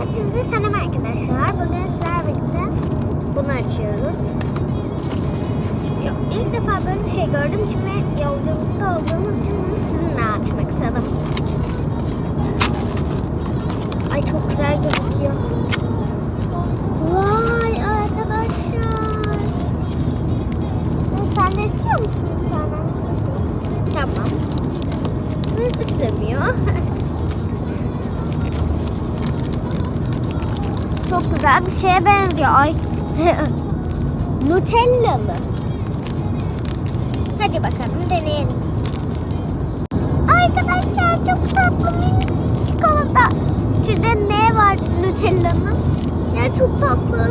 Hepinize selam arkadaşlar. Bugün sizlerle birlikte bunu açıyoruz. Ya, İlk defa böyle bir şey gördüğüm için yolculukta olduğumuz için bunu sizinle açmak istedim. Ay çok güzel gözüküyor. Vay arkadaşlar. Sen de istiyor musun bir tane? Tamam. Bu istemiyor. Çok güzel bir şeye benziyor. Ay. Nutellalı. Hadi bakalım deneyelim. Arkadaşlar çok tatlı minik çikolata. Şurada ne var Nutella'nın? Ya çok tatlı.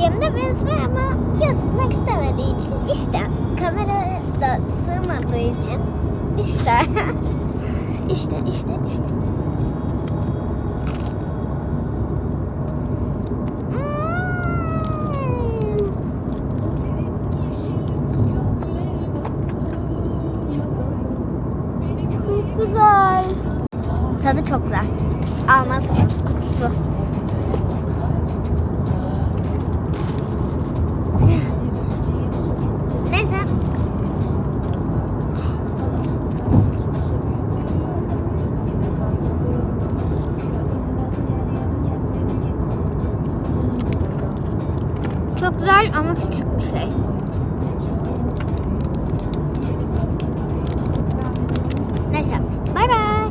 Yerine benziyor ama gözükmek istemediği için işte kameraya da sığmadığı için işte işte işte işte. Çok güzel. Tadı çok güzel. Almazsınız kutusu. Çok güzel ama küçük bir şey. Neyse. Bay bay.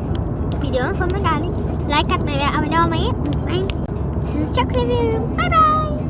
Videonun sonuna geldik. Like atmayı ve abone olmayı unutmayın. Sizi çok seviyorum. Bay bay.